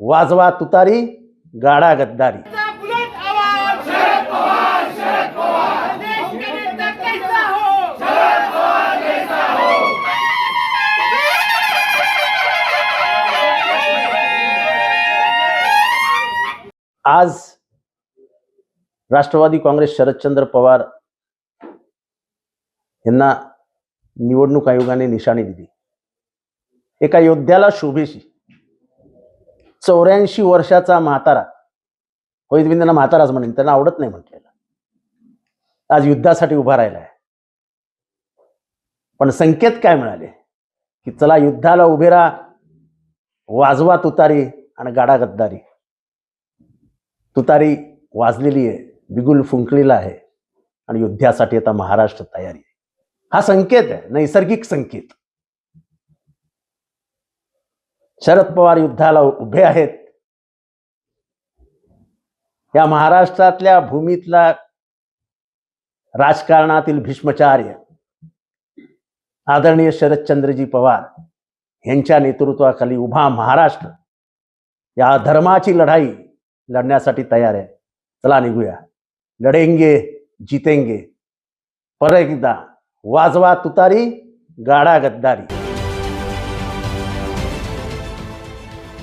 वाजवा तुतारी गाडा गद्दारी. आज राष्ट्रवादी काँग्रेस शरदचंद्र पवार यांना निवडणूक आयोगाने निशाणी दिली. एका योद्ध्याला शोभेशी चौऱ्याऐंशी वर्षाचा म्हातारा. होय मी त्यांना म्हाताराच म्हणेन त्यांना आवडत नाही म्हटलेलं. आज युद्धासाठी उभा राहिला आहे पण संकेत काय मिळाले? की चला युद्धाला उभे राहा वाजवा तुतारी आणि गाडा गद्दारी तुतारी वाजलेली आहे बिगुल फुंकलेला आहे आणि युद्धासाठी आता महाराष्ट्र तयारी हा संकेत आहे नैसर्गिक संकेत. शरद पवार युद्धाला उभे आहेत. या महाराष्ट्रातल्या भूमीतला राजकारणातील भीष्मचार्य आदरणीय शरदचंद्रजी पवार यांच्या नेतृत्वाखाली उभा महाराष्ट्र या धर्माची लढाई लढण्यासाठी तयार आहे. चला निघूया. लढेंगे जितेंगे. परत एकदा वाजवा तुतारी गाडा गद्दारी.